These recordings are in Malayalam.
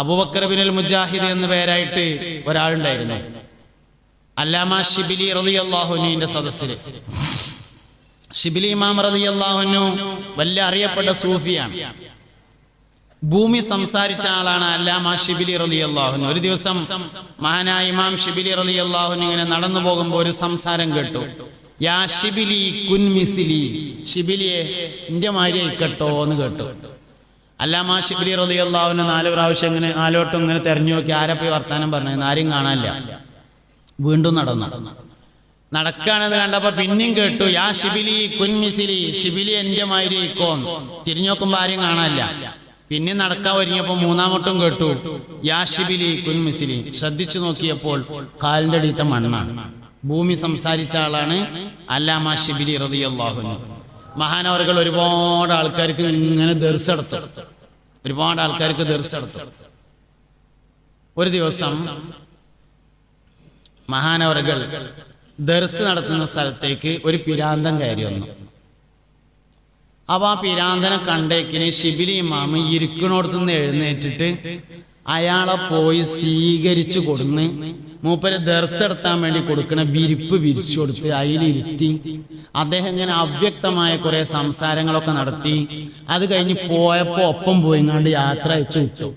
അബൂബക്കർ ബിനുൽ മുജാഹിദ് എന്ന പേരായിട്ട് ഒരാളുണ്ടായിരുന്നു. അല്ലാമ ഷിബിലി റതി അള്ളാഹുനുവിന്റെ സദസ്സിൽ ഷിബിലി ഇമാം അള്ളാഹുനു വല്ല അറിയപ്പെട്ട സൂഫിയാണ്. ഭൂമി സംസാരിച്ച ആളാണ് അല്ലാമ ഷിബിലി റതി അള്ളാഹുനു ഒരു ദിവസം മഹാനായ ഇമാം ഷിബിലി റതി അള്ളാഹുനു ഇങ്ങനെ നടന്നു പോകുമ്പോൾ ഒരു സംസാരം കേട്ടു. യാ ഷിബിലി കുൻമിസിലി ഷിബിലിയെ ഇന്റെ മാതിരി കേട്ടോ എന്ന് കേട്ടു. അല്ലാമ ഷിബിലി റളിയല്ലാഹുവിന് നാല് പ്രാവശ്യം ഇങ്ങനെ നാലോട്ടും ഇങ്ങനെ തെരഞ്ഞു നോക്കി ആരെ പോയി വർത്താനം പറഞ്ഞു ആരും കാണാനില്ല. വീണ്ടും നടന്നു. നടക്കാണെന്ന് കണ്ടപ്പോ പിന്നെയും കേട്ടു യാ ഷിബിലി കുൻമിസിലി ഷിബിലി എന്റെ മാതിരി കോൻ തിരിഞ്ഞു നോക്കുമ്പോ ആരും കാണാനില്ല. പിന്നെ നടക്കാൻ ഒരുങ്ങിയപ്പോ മൂന്നാമട്ടും കേട്ടു യാ ഷിബിലി കുൻമിസിലി ശ്രദ്ധിച്ചു നോക്കിയപ്പോൾ കാലിന്റെ അടിയത്തെ മണ്ണാണ്. ഭൂമി സംസാരിച്ച ആളാണ് അല്ലാമാ ഷിബിലി റളിയല്ലാഹുനു മഹാനവറുകൾ ഒരുപാട് ആൾക്കാർക്ക് ഇങ്ങനെ ദർശെടുത്തു ഒരുപാട് ആൾക്കാർക്ക് തീർച്ചയെടുത്തു ഒരു ദിവസം മഹാനവറുകൾ ദർസ് നടത്തുന്ന സ്ഥലത്തേക്ക് ഒരു പിരാന്തം കയറി വന്നു. അപ്പൊ ആ പിരാന്തനെ കണ്ടേക്കിന് ഷിബിലി ഇമാമ് ഇരിക്കണോടത്തുനിന്ന് എഴുന്നേറ്റിട്ട് അയാളെ പോയി സ്വീകരിച്ചു കൊടുന്ന് മൂപ്പര് ദർശെടുത്താൻ വേണ്ടി കൊടുക്കണ വിരിപ്പ് വിരിച്ചു കൊടുത്ത് അതിലിരുത്തി അദ്ദേഹം ഇങ്ങനെ അവ്യക്തമായ കുറെ സംസാരങ്ങളൊക്കെ നടത്തി. അത് കഴിഞ്ഞ് പോയപ്പോ ഒപ്പം പോയിങ്ങാണ്ട് യാത്ര അയച്ചു. വിട്ടു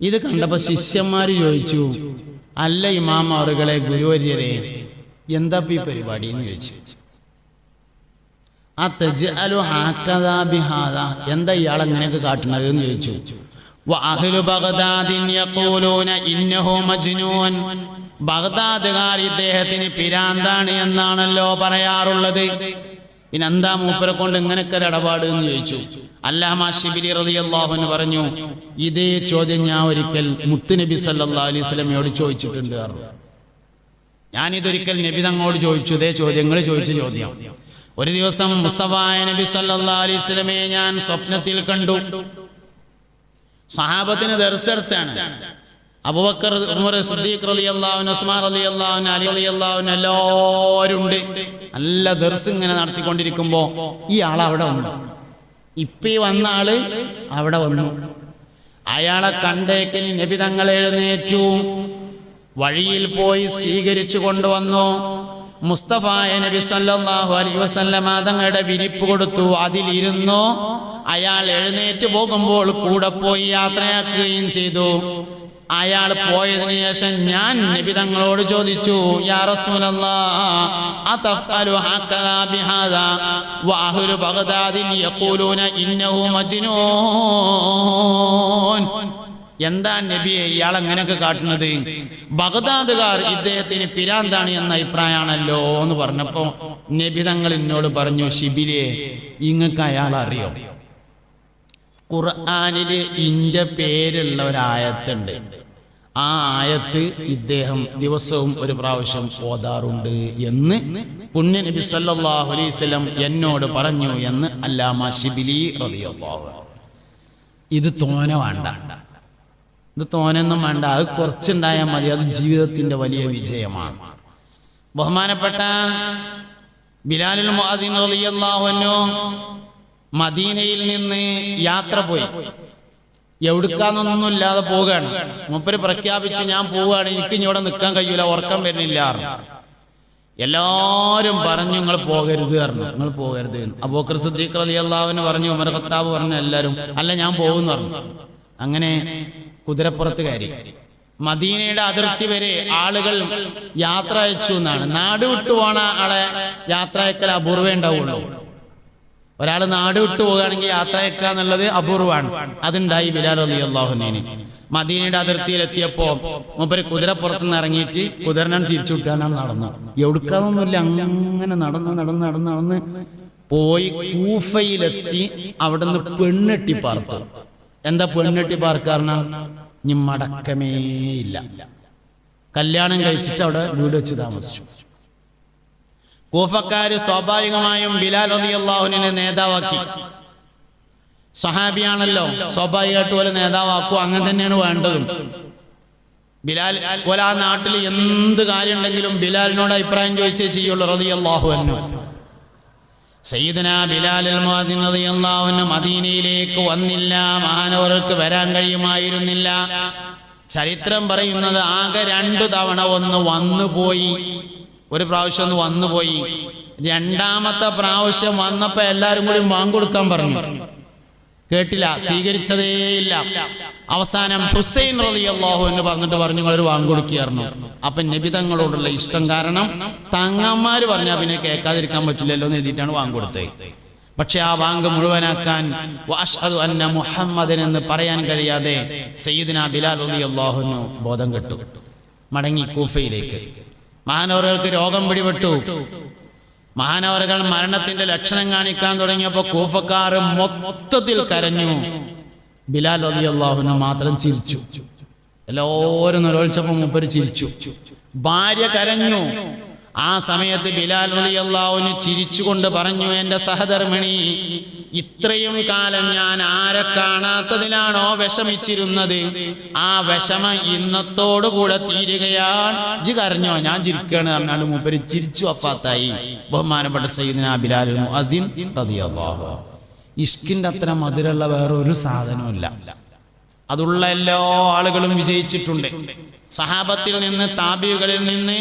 ഇത് കണ്ടപ്പോ ശിഷ്യന്മാര് ചോദിച്ചു അല്ല ഇമാം ഗുരുവര്യരെ എന്താ ഈ പരിപാടി എന്ന് ചോദിച്ചു? ആ തെജ് അലു ഹാക്കഥാ ബിഹാദ എന്താ ഇയാൾ അങ്ങനെയൊക്കെ കാട്ടുന്നത് എന്ന് ചോദിച്ചു. വഅഹ്ലു ബഗ്ദാദിൻ യഖൂലൂന ഇന്നഹു മജ്നൂൻ ബഗ്ദാദുകാർ ഇദ്ദേഹത്തിന് പിരാന്താണ് എന്നാണല്ലോ പറയാറുള്ളത്. പിന്നെ എന്താ മൂപ്പരെ കൊണ്ട് ഇങ്ങനൊക്കെ ഒരു ഇടപാട് എന്ന് ചോദിച്ചു. അല്ലാമ ഷിബിലി റളിയല്ലാഹു അൻഹു പറഞ്ഞു ഇതേ ചോദ്യം ഞാൻ ഒരിക്കൽ മുത്തുനബി സല്ലാ അലൈഹി സ്വലമയോട് ചോദിച്ചിട്ടുണ്ട് ഞാനിതൊരിക്കൽ നബി തങ്ങളോട് ചോദിച്ചു ഇതേ ചോദ്യങ്ങൾ ചോദിച്ച ചോദ്യം. ഒരു ദിവസം മുസ്തഫായ നബി സല്ലാ അലൈഹി സ്വലമയെ ഞാൻ സ്വപ്നത്തിൽ കണ്ടു. സഹാബത്തിന് ദർശനത്താണ് അബൂബക്കർ ഉമർ സിദ്ദീഖ് റളിയല്ലാഹു അൻഹു ഉസ്മാൻ റളിയല്ലാഹു അൻഹു അലി റളിയല്ലാഹു അൻഹു എല്ലാവരും ഉണ്ട് നല്ല ദർസ് ഇങ്ങനെ നടത്തിക്കൊണ്ടിരിക്കുമ്പോ ഈ ആൾ അവിടെ വന്നു. ഇപ്പി വന്ന ആൾ അവിടെ വന്നു. അയാളെ കണ്ടേക്കിന് നബി തങ്ങൾ എഴുന്നേറ്റു. വഴിയിൽ പോയി സ്വീകരിച്ചു കൊണ്ടുവന്നു. മുസ്തഫായ നബി സല്ലല്ലാഹു അലൈഹി വസല്ലമ തങ്ങളുടെ വിരിപ്പ് കൊടുത്തു. അതിലിരുന്നു അയാൾ എഴുന്നേറ്റ് പോകുമ്പോൾ കൂടെ പോയി യാത്രയാക്കുകയും ചെയ്തു. അയാൾ പോയതിനു ശേഷം ഞാൻ നബി തങ്ങളോട് ചോദിച്ചു യാ റസൂലല്ലാഹ് എന്താ നബിയെ ഇയാൾ അങ്ങനെയൊക്കെ കാട്ടുന്നത്? ബഗ്ദാദുകാർ ഇദ്ദേഹത്തിന് പിരാന്താണ് എന്ന അഭിപ്രായമാണല്ലോ എന്ന് പറഞ്ഞപ്പോ നബി തങ്ങൾ എന്നോട് പറഞ്ഞു ഷിബിരെ ഇങ്ങക്ക് അയാൾ അറിയോ? ഖുർആാനിൽ ഇന്റെ പേരുള്ള ഒരു ആയത്തുണ്ട്. ആ ആയത്ത് ഇദ്ദേഹം ദിവസവും ഒരു പ്രാവശ്യം ഓതാറുണ്ട് എന്ന് പുണ്യ നബി സല്ലല്ലാഹു അലൈഹി വസല്ലം എന്നോട് പറഞ്ഞു എന്ന് അല്ലാമ ഷിബിലി അൻഹു. ഇത് തോന വേണ്ട. ഇത് തോനൊന്നും വേണ്ട. അത് കുറച്ചുണ്ടായാൽ മതി. അത് ജീവിതത്തിന്റെ വലിയ വിജയമാണ്. ബഹുമാനപ്പെട്ട ബിലാലിൽ മദീനയിൽ നിന്ന് യാത്ര പോയി. എവിടുക്കാന്നൊന്നും ഇല്ലാതെ പോവുകയാണ്. മൂപ്പര് പ്രഖ്യാപിച്ചു ഞാൻ പോവുകയാണ്. എനിക്ക് ഇവിടെ നിൽക്കാൻ കഴിയൂല. ഉറക്കം വരുന്നില്ല. എല്ലാവരും പറഞ്ഞു നിങ്ങൾ പോകരുത് പറഞ്ഞു. നിങ്ങൾ പോകരുത് അബോക്കർ സിദ്ദീഖ് അള്ളാവിന് പറഞ്ഞു ഉമർ ഖത്താബ് പറഞ്ഞു എല്ലാവരും അല്ല ഞാൻ പോകുന്നു പറഞ്ഞു. അങ്ങനെ കുതിരപ്പുറത്ത് കയറി മദീനയുടെ അതിർത്തി വരെ ആളുകൾ യാത്ര അയച്ചു എന്നാണ്. നാട് വിട്ടു പോണ ആളെ യാത്ര അയക്കൽ അപൂർവേ ഉണ്ടാവുള്ളൂ. ഒരാൾ നാട് വിട്ടു പോകുകയാണെങ്കിൽ യാത്ര അയക്കുക എന്നുള്ളത് അപൂർവമാണ് അതുണ്ടായി ബിലാൽ അലി അള്ളാഹുനേന് മദീനയുടെ അതിർത്തിയിലെത്തിയപ്പോ മൂപ്പര് കുതിരപ്പുറത്ത് നിന്ന് ഇറങ്ങിയിട്ട് കുതിരനാണ് തിരിച്ചു വിട്ടാനാണ് നടന്നു എവിടുക്കാതൊന്നുമില്ല അങ്ങനെ നടന്നു നടന്ന് നടന്ന് നടന്ന് പോയി കൂഫയിലെത്തി അവിടുന്ന് പെണ്ണെട്ടി പാർത്തു. എന്താ പെണ്ണെട്ടി പാർക്കാരണ ഇനി മടക്കമേ ഇല്ല. കല്യാണം കഴിച്ചിട്ട് അവിടെ വീട് വെച്ച് താമസിച്ചു. കൂഫക്കാര് സ്വാഭാവികമായും ബിലാൽ റളിയല്ലാഹുവിനെ നേതാവാക്കി. സഹാബിയാണല്ലോ സ്വാഭാവികമായിട്ട് പോലെ നേതാവാക്കും അങ്ങനെ തന്നെയാണ് വേണ്ടതും. ബിലാൽ പോലെ ആ നാട്ടിൽ എന്ത് കാര്യം ഉണ്ടെങ്കിലും ബിലാലിനോട് അഭിപ്രായം ചോദിച്ചേ ചെയ്യുള്ളൂ റളിയല്ലാഹു അൻഹു. സയ്യിദന ബിലാൽ മുഅദ്ദിൻ മദീനയിലേക്ക് വന്നില്ല മാനവർക്ക് വരാൻ കഴിയുമായിരുന്നില്ല. ചരിത്രം പറയുന്നത് ആകെ രണ്ടു തവണ ഒന്ന് വന്നു പോയി. ഒരു പ്രാവശ്യം ഒന്ന് വന്നു പോയി. രണ്ടാമത്തെ പ്രാവശ്യം വന്നപ്പോൾ എല്ലാവരും കൂടി വാങ്ങിക്കൊടുക്കാൻ പറഞ്ഞു. കേട്ടില്ല സ്വീകരിച്ചതേയില്ല അവസാനം ഹുസൈൻ റളിയല്ലാഹു എന്ന് പറഞ്ഞിട്ട് പറഞ്ഞു നിങ്ങളൊരു വാങ്ങിക്കൊടുക്കുകയായിരുന്നു അപ്പൊ നബിതങ്ങളോടുള്ള ഇഷ്ടം കാരണം തങ്ങന്മാര് പറഞ്ഞാൽ പിന്നെ കേൾക്കാതിരിക്കാൻ പറ്റില്ലല്ലോ എന്ന് എഴുതിയിട്ടാണ് വാങ്ങിക്കൊടുത്തത് പക്ഷെ ആ വാങ്ക് മുഴുവനാക്കാൻ അന്ന മുഹമ്മദൻ എന്ന് പറയാൻ കഴിയാതെ സയ്യിദിന ബിലാൽ അലി അള്ളാഹുനു ബോധം കെട്ടു മടങ്ങി കൂഫയിലേക്ക്. മാനവറുകൾക്ക് രോഗം പിടിപെട്ടു. മഹാനവറുകൾ മരണത്തിന്റെ ലക്ഷണം കാണിക്കാൻ തുടങ്ങിയപ്പോൾ കൂഫക്കാർ മൊത്തത്തിൽ കരഞ്ഞു. ബിലാൽ അലി റളിയല്ലാഹുവിന് മാത്രം ചിരിച്ചു. എല്ലാവരും നിരോത്സവം മുപ്പര് ചിരിച്ചു. ഭാര്യ കരഞ്ഞു. ആ സമയത്ത് ബിലാൽ റളിയല്ലാഹുവിന് ചിരിച്ചുകൊണ്ട് പറഞ്ഞു എന്റെ സഹധർമ്മിണി ഇത്രയും കാലം ഞാൻ ആരെ കാണാത്തതിലാണോ വിഷമിച്ചിരുന്നത്? ആ വിഷമം ഇന്നത്തോടുകൂടെ തീരുകയാണ്. ഇജ് കരഞ്ഞോ? ഞാൻ ചിരിക്കുകയാണ് പറഞ്ഞാണ്ട് മൂപ്പര് ചിരിച്ചു അപ്പാത്തായി ബഹുമാനപ്പെട്ട സയ്യിദിന ബിലാൽ മുഅദ്ദിൻ റളിയല്ലാഹു ഇഷ്കിന്റെ അത്ര മധുരമുള്ള വേറെ ഒരു സാധനവുമില്ല. അതുള്ള എല്ലാ ആളുകളും വിജയിച്ചിട്ടുണ്ട്. സഹാബത്തിൽ നിന്ന് താബികളിൽ നിന്ന്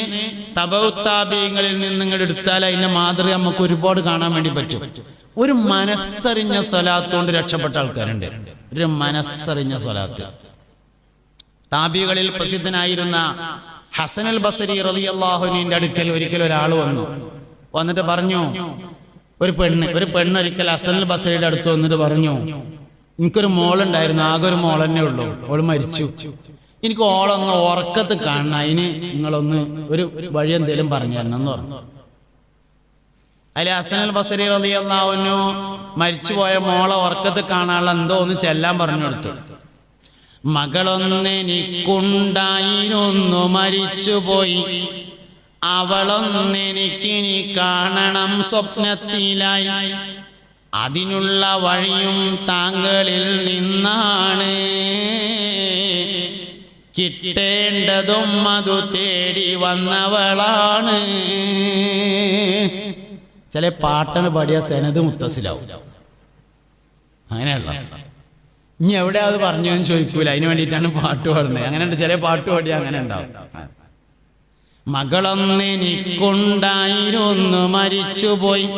തബൗ നിന്ന് നിങ്ങൾ എടുത്താൽ അതിന്റെ മാതൃക നമുക്ക് ഒരുപാട് കാണാൻ വേണ്ടി പറ്റും. ഒരു മനസ്സറിഞ്ഞ സ്വലാത്തുകൊണ്ട് രക്ഷപ്പെട്ട ആൾക്കാരുണ്ട്. ഒരു മനസ്സറിഞ്ഞ സ്വലാത്ത്. താബികളിൽ പ്രസിദ്ധനായിരുന്ന ഹസനൽ ബസരി റളിയല്ലാഹുവിന്റെ അടുക്കൽ ഒരിക്കൽ ഒരാൾ വന്നു. വന്നിട്ട് പറഞ്ഞു ഒരു പെണ്ണ് ഒരു പെണ്ണ് ഒരിക്കൽ ഹസനൽ ബസരിയുടെ അടുത്ത് വന്നിട്ട് പറഞ്ഞു എനിക്കൊരു മോളുണ്ടായിരുന്നു ആകെ ഒരു മോൾ തന്നെ ഉള്ളൂ. അവൾ മരിച്ചു. എനിക്ക് ഓളൊന്ന് ഉറക്കത്ത് കാണണം. അതിന് നിങ്ങളൊന്ന് ഒരു വഴി എന്തേലും പറഞ്ഞു തരണം എന്ന് പറഞ്ഞു. അല്ലെ അസനൽ ബസരി റളിയല്ലാഹുവിനു മരിച്ചുപോയ മോളെ ഉറക്കത്ത് കാണാനുള്ള എന്തോ ഒന്ന് ചെല്ലാൻ പറഞ്ഞു കൊടുത്തു. മകളൊന്നെനിക്കുണ്ടായിരുന്നു മരിച്ചുപോയി. അവളൊന്നെനിക്കിനി കാണണം സ്വപ്നത്തിലായി. അതിനുള്ള വഴിയും താങ്കളിൽ നിന്നാണ്. കിട്ടേണ്ടതും അതു തേടി വന്നവളാണ്. ചില പാട്ടന് പാടിയ സെനത് മുത്തസിലാവും അങ്ങനെയുള്ള ഇനി എവിടെ അത് പറഞ്ഞു എന്ന് ചോദിക്കൂല. അതിന് വേണ്ടിയിട്ടാണ് പാട്ട് പാടുന്നത്. അങ്ങനെയുണ്ട്. ചില പാട്ട് പാടിയ അങ്ങനെ ഉണ്ടാവും. മകളൊന്നെനിക്കുണ്ടായിരുന്നു മരിച്ചുപോയി.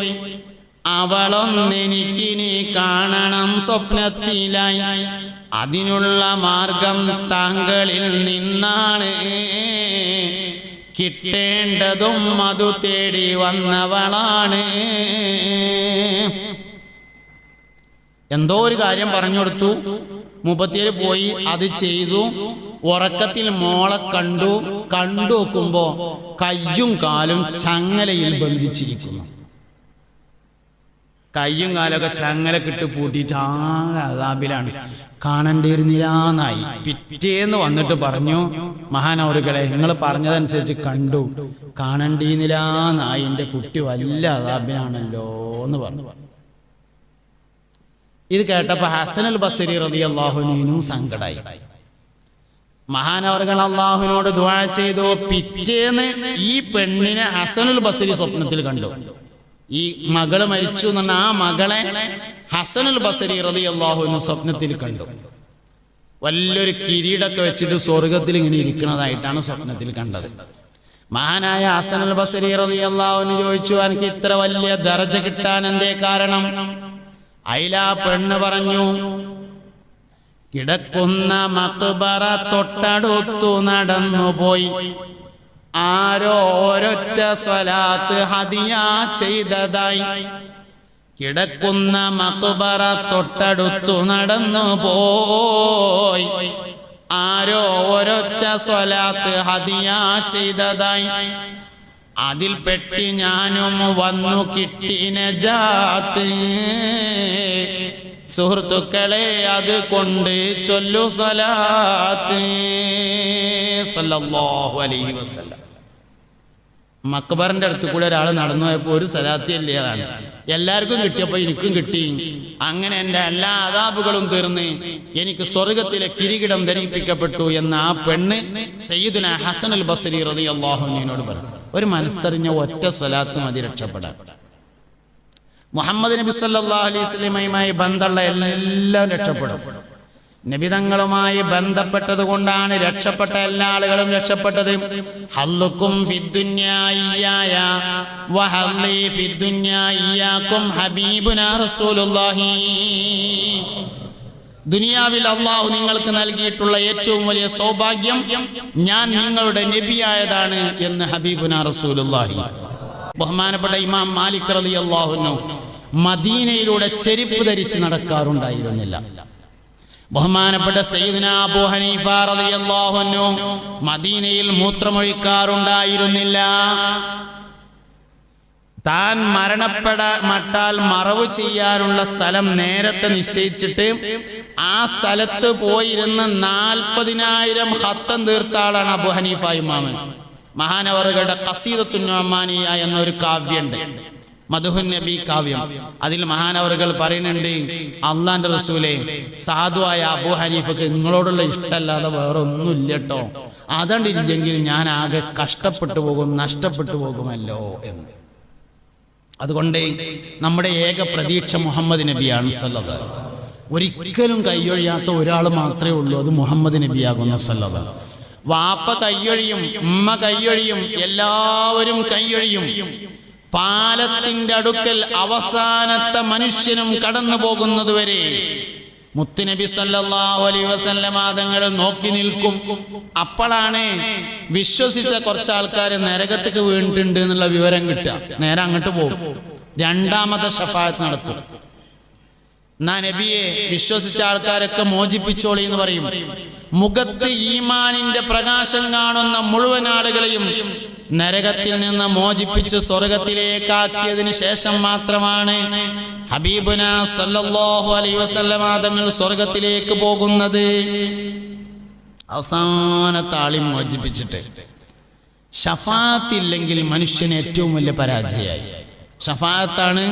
അവളൊന്നെനിക്കിനി കാണണം സ്വപ്നത്തിലായി. അതിനുള്ള മാർഗം താങ്കളിൽ നിന്നാണ്. കിട്ടേണ്ടതും അതു തേടി വന്നവളാണ്. എന്തോ ഒരു കാര്യം പറഞ്ഞു കൊടുത്തു. മുപ്പത്തിയേഴ് പോയി അത് ചെയ്തു. ഉറക്കത്തിൽ മോളെ കണ്ടു. കണ്ടു നോക്കുമ്പോ കയ്യും കാലും ചങ്ങലയിൽ ബന്ധിച്ചിരിക്കുന്നു. കയ്യും കാലൊക്കെ ചങ്ങലക്കിട്ട് പൂട്ടിയിട്ട് ആകെ അതാബിലാണ് കാണേണ്ടിയിരുന്നില്ലാന്നായി പിറ്റേന്ന് വന്നിട്ട് പറഞ്ഞു മഹാനവറുകളെ നിങ്ങൾ പറഞ്ഞതനുസരിച്ച് കണ്ടു. കാണേണ്ടിയിരുന്നില്ലാന്നായി എന്റെ കുട്ടി വല്ല അതാബിലാണല്ലോ എന്ന് പറഞ്ഞു. ഇത് കേട്ടപ്പോ ഹസനൽ ബസരി റതി അള്ളാഹുനീനും സങ്കടായി. മഹാനവറുകൾ അള്ളാഹുവിനോട് ദുആ ചെയ്തു പിറ്റേന്ന് ഈ പെണ്ണിനെ ഹസനുൽ ബസരി സ്വപ്നത്തിൽ കണ്ടു. ഈ മകൾ മരിച്ചു എന്ന് പറഞ്ഞ ആ മകളെ ഹസനുൽ ബസരി റതി അള്ളാഹുവിന് സ്വപ്നത്തിൽ കണ്ടു. വലിയൊരു കിരീടൊക്കെ വെച്ചിട്ട് സ്വർഗത്തിൽ ഇങ്ങനെ ഇരിക്കുന്നതായിട്ടാണ് സ്വപ്നത്തിൽ കണ്ടത്. മഹാനായ ഹസനുൽ ബസരി റതി അള്ളാഹുവിന് ചോദിച്ചു എനിക്ക് ഇത്ര വലിയ ദർജ കിട്ടാൻ എന്തേ കാരണം? അയിലാ പെണ്ണ് പറഞ്ഞു കിടക്കുന്ന മക്ബറ തൊട്ടടുത്തു നടന്നുപോയി. ആരോ ഒരൊറ്റ സ്വലാത്ത് ഹതിയ ചെയ്തതായി. കിടക്കുന്ന മക്ബറ തൊട്ടടുത്തു നടന്നു പോയി. ആരോ ഒരൊറ്റ സ്വലാത്ത് ഹതിയ ചെയ്തതായി. അതിൽ പെട്ടി ഞാനും വന്നു കിട്ടി നജാത്ത് സുഹൃത്തുക്കളെ അത് കൊണ്ട് ചൊല്ലു സല്ലല്ലാഹു അലൈഹി വസല്ലം. മക്ബറിന്റെ അടുത്ത് കൂടെ ഒരാൾ നടന്നു പോയപ്പോൾ ഒരു സലാത്തി അല്ലേതാണ് എല്ലാവർക്കും കിട്ടിയപ്പോൾ എനിക്കും കിട്ടി. അങ്ങനെ എന്റെ എല്ലാ അതാപുകളും തീർന്ന് എനിക്ക് സ്വർഗത്തിലെ കിരീടം ധരിപ്പിക്കപ്പെട്ടു എന്ന ആ പെണ്ണ് സയ്യിദിന ഹസൻ അൽ ബസരി റതി അള്ളാഹുനോട് പറഞ്ഞു. ഒരു മനസ്സറിഞ്ഞ ഒറ്റ സലാത്ത് മതി രക്ഷപ്പെടാൻ. മുഹമ്മദ് നബി സല്ലാ അലൈഹി വസല്ലമയുമായി ബന്ധമുള്ള എല്ലാം രക്ഷപ്പെടും. നിബിതങ്ങളുമായി ബന്ധപ്പെട്ടത് കൊണ്ടാണ് രക്ഷപ്പെട്ട എല്ലാ ആളുകളും രക്ഷപ്പെട്ടത്. ഹല്ലുക്കും ദുനിയാവിൽ അള്ളാഹു നിങ്ങൾക്ക് നൽകിയിട്ടുള്ള ഏറ്റവും വലിയ സൗഭാഗ്യം ഞാൻ നിങ്ങളുടെ നബിയായതാണ് എന്ന് ഹബീബുന റസൂലുള്ളാഹി. ബഹുമാനപ്പെട്ട ഇമാം മാലിക് റലി അള്ളാഹുനു മദീനയിലൂടെ ചെരുപ്പ് ധരിച്ച് നടക്കാറുണ്ടായിരുന്നില്ല. ബഹുമാനപ്പെട്ട സയ്യിദ്ന അബൂ ഹനീഫ റളിയല്ലാഹു അൻഹു മദീനയിൽ മൂത്രമൊഴിക്കാറുണ്ടായിരുന്നില്ല. താൻ മരണപ്പെട മട്ടാൽ മറവ് ചെയ്യാനുള്ള സ്ഥലം നേരത്തെ നിശ്ചയിച്ചിട്ട് ആ സ്ഥലത്ത് പോയിരുന്ന നാൽപ്പതിനായിരം ഹത്തം തീർത്താളാണ് അബു ഹനീഫ ഇമാമൻ മഹാനവറുകളുടെ കസീദത്തുന്നമാനിയ എന്നൊരു കാവ്യമുണ്ട് മധുഹുൻ നബി കാവ്യം. അതിൽ മഹാനവറുകൾ പറയുന്നുണ്ട് അള്ളാന്റെ റസൂലെ സാധുവായ അബു ഹനീഫക്ക് നിങ്ങളോടുള്ള ഇഷ്ടമല്ലാതെ വേറെ ഒന്നുമില്ല കേട്ടോ അതണ്ടില്ലെങ്കിൽ ഞാൻ ആകെ കഷ്ടപ്പെട്ടു പോകും നഷ്ടപ്പെട്ടു പോകുമല്ലോ എന്ന്. അതുകൊണ്ട് നമ്മുടെ ഏക പ്രതീക്ഷ മുഹമ്മദ് നബിയാണ് സല്ലത് ഒരിക്കലും കൈയൊഴിയാത്ത ഒരാൾ മാത്രമേ ഉള്ളൂ അത് മുഹമ്മദ് നബിയാകുന്ന സല്ലത് വാപ്പ കൈയൊഴിയും ഉമ്മ കൈയൊഴിയും എല്ലാവരും കൈയൊഴിയും. പാലത്തിന്റെ അടുക്കൽ അവസാനത്തെ മനുഷ്യനും കടന്നു പോകുന്നതുവരെ മുത്തുനബി സല്ലല്ലാഹു അലൈഹി വസല്ലമ തങ്ങൾ നോക്കി നിൽക്കും. അപ്പോഴാണ് വിശ്വസിച്ച കുറച്ച് ആൾക്കാർ നരകത്തേക്ക് വീണിട്ടുണ്ട് എന്നുള്ള വിവരം കിട്ടുക. നേരെ അങ്ങോട്ട് പോകും. രണ്ടാമത്തെ ഷഫായത്ത് നടക്കും. എന്നാ നബിയെ വിശ്വസിച്ച ആൾക്കാരൊക്കെ മോചിപ്പിച്ചോളി എന്ന് പറയും. മുഖത്ത് ഈമാനിന്റെ പ്രകാശം കാണുന്ന മുഴുവൻ ആളുകളെയും നരകത്തിൽ നിന്ന് മോചിപ്പിച്ച് സ്വർഗത്തിലേക്കാക്കിയതിന് ശേഷം മാത്രമാണ് ഹബീബുന സല്ലല്ലാഹു അലൈ വസല്ലമ തങ്ങൾ സ്വർഗത്തിലേക്ക് പോകുന്നത്. അവസാന താളി മോചിപ്പിച്ചിട്ട്. ഷഫാത്തില്ലെങ്കിൽ മനുഷ്യന് ഏറ്റവും വലിയ പരാജയമായി. ഷഫാത്താണ്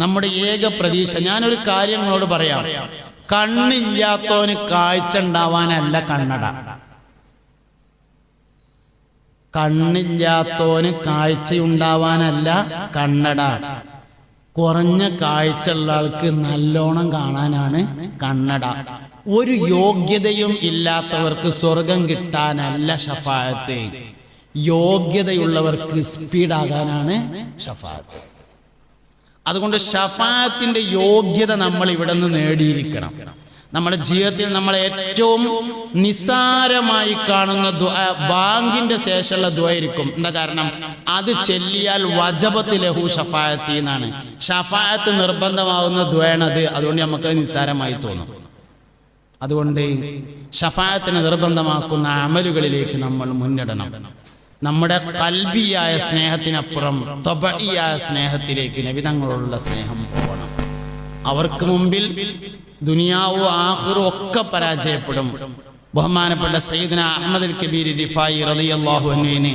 നമ്മുടെ ഏക പ്രതീക്ഷ ഞാനൊരു കാര്യങ്ങളോട് പറയാം. കണ്ണില്ലാത്തവന് കാഴ്ച ഉണ്ടാവാനല്ല കണ്ണട. കണ്ണില്ലാത്തവന് കാഴ്ച ഉണ്ടാവാനല്ല കണ്ണട. കുറഞ്ഞ കാഴ്ചയുള്ള ആൾക്ക് നല്ലോണം കാണാനാണ് കണ്ണട. ഒരു യോഗ്യതയും ഇല്ലാത്തവർക്ക് സ്വർഗം കിട്ടാനല്ല ഷഫായത്ത് യോഗ്യതയുള്ളവർക്ക് സ്പീഡാകാനാണ് ഷഫായത്ത് അതുകൊണ്ട് ഷഫാത്തിന്റെ യോഗ്യത നമ്മൾ ഇവിടെ നിന്ന് നേടിയിരിക്കണം. നമ്മുടെ ജീവിതത്തിൽ നമ്മൾ ഏറ്റവും നിസാരമായി കാണുന്ന ബാങ്കിന്റെ ശേഷമുള്ള ദ്വയായിരിക്കും എന്താ കാരണം? അത് ചെല്ലിയാൽ വജബത്ത് ലഹു ഷഫായത്തി എന്നാണ്. ഷഫായത്ത് നിർബന്ധമാവുന്ന ദ്വയാണത് അതുകൊണ്ട് നമുക്ക് നിസ്സാരമായി തോന്നും. അതുകൊണ്ട് ഷഫായത്തിനെ നിർബന്ധമാക്കുന്ന അമലുകളിലേക്ക് നമ്മൾ മുന്നിടണം. നമ്മുടെ കൽബിയായ സ്നേഹത്തിനപ്പുറം തൊബിയായ സ്നേഹത്തിലേക്ക് നബിതങ്ങളോടുള്ള സ്നേഹം പോകണം. അവർക്ക് മുമ്പിൽ ദുനിയാവും ആഹുറും ഒക്കെ പരാജയപ്പെടും. ബഹുമാനപ്പെട്ട സയ്യിദ്ന അഹമ്മദ് കബീർ റിഫായി റളിയല്ലാഹു അൻഹുവിനെ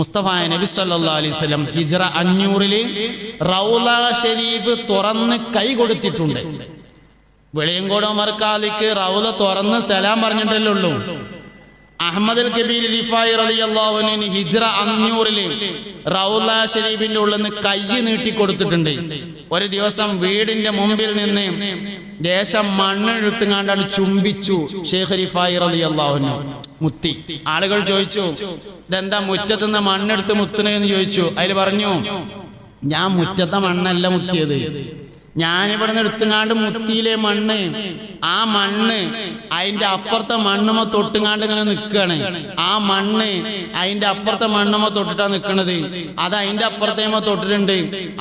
മുസ്തഫ നബി സല്ലല്ലാഹു അലൈഹി വസല്ലം ഹിജ്റ അഞ്ഞൂറിൽ റൗല ഷരീഫ് തുറന്ന് കൈ കൊടുത്തിട്ടുണ്ട്. വെളിയങ്കോട് മർക്കാലിക്ക് റൗല തുറന്ന് സലാം പറഞ്ഞിട്ടല്ലേ ഉള്ളൂ. അഹമ്മദ് അൽ കബീർ റിഫായി ഹിജ്റ അഞ്ഞൂറിൽ റൗല ഷരീഫിന്റെ ഉള്ളിൽ നിന്ന് കൈ നീട്ടി കൊടുത്തിട്ടുണ്ട്. ഒരു ദിവസം വീടിന്റെ മുമ്പിൽ നിന്ന് ദേശം മണ്ണെഴുത്തുങ്ങാണ്ടാണ് ചുംബിച്ചു ഷെയ്ഖ് റിഫായി റളിയല്ലാഹുവിന് മുത്തി. ആളുകൾ ചോദിച്ചു ഇതെന്താ മുറ്റത്ത് നിന്ന് മണ്ണെടുത്ത് മുത്തണെന്ന് ചോദിച്ചു. അതിൽ പറഞ്ഞു ഞാൻ മുറ്റത്തെ മണ്ണല്ല മുത്തിയത്. ഞാനിവിടുന്ന് എടുത്തുങ്ങാണ്ട് മുത്തിയിലെ മണ്ണ് ആ മണ്ണ് അതിന്റെ അപ്പുറത്തെ മണ്ണുമ തൊട്ടുങ്ങാണ്ട് ഇങ്ങനെ നിൽക്കുകയാണ് ആ മണ്ണ് അതിന്റെ അപ്പുറത്തെ മണ്ണുമ തൊട്ടിട്ടാണ് നിൽക്കണത് അത് അതിന്റെ അപ്പുറത്തേമ തൊട്ടിട്ടുണ്ട്.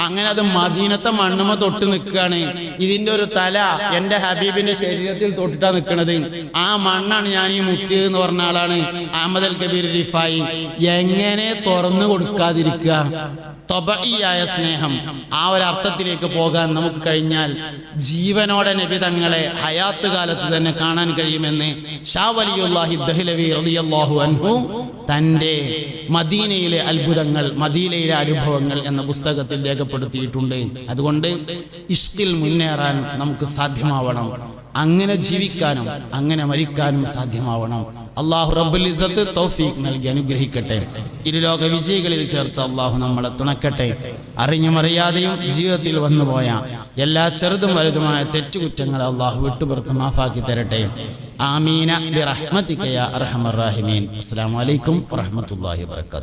അങ്ങനെ അത് മദീനത്തെ മണ്ണുമ തൊട്ട് നിൽക്കുകയാണ് ഇതിന്റെ ഒരു തല എന്റെ ഹബീബിന്റെ ശരീരത്തിൽ തൊട്ടിട്ടാണ് നിൽക്കണത് ആ മണ്ണാണ് ഞാൻ ഈ മുത്തി എന്ന് പറഞ്ഞ ആളാണ് അഹമ്മദ് അൽ കബീർ റിഫായി. എങ്ങനെ തുറന്നു കൊടുക്കാതിരിക്കുക? തൊബിയായ സ്നേഹം. ആ ഒരു അർത്ഥത്തിലേക്ക് പോകാൻ നമുക്ക് കഴിഞ്ഞാൽ ജീവനോടെ നബി തങ്ങളെ ഹയാത്ത് കാലത്ത് തന്നെ കാണാൻ കഴിയുമെന്ന് ഷാ ദഹ്ലവി റളിയല്ലാഹു അൻഹു തന്റെ മദീനയിലെ അത്ഭുതങ്ങൾ മദീനയിലെ അനുഭവങ്ങൾ എന്ന പുസ്തകത്തിൽ രേഖപ്പെടുത്തിയിട്ടുണ്ട്. അതുകൊണ്ട് ഇഷ്കിൽ മുന്നേറാൻ നമുക്ക് സാധ്യമാവണം. അങ്ങനെ ജീവിക്കാനും അങ്ങനെ മരിക്കാനും സാധ്യമാവണം. അള്ളാഹു റബ്ബുൽ ഇസത്ത് തൗഫീഖ് നൽകി അനുഗ്രഹിക്കട്ടെ. ഇരുലോക വിജയികളിൽ ചേർത്ത് അള്ളാഹു നമ്മളെ തുണക്കട്ടെ. അറിഞ്ഞും അറിയാതെയും ജീവിതത്തിൽ വന്നുപോയ എല്ലാ ചെറുതും വലുതുമായ തെറ്റുകുറ്റങ്ങളെ അള്ളാഹു വിട്ടുപുറത്ത് മാഫാക്കി തരട്ടെ. ആമീന ബിറഹ്മതിക യാ അർഹമർ റാഹിമീൻ. അസ്സലാമു അലൈക്കും വറഹ്മത്തുള്ളാഹി വബറകാതുഹു.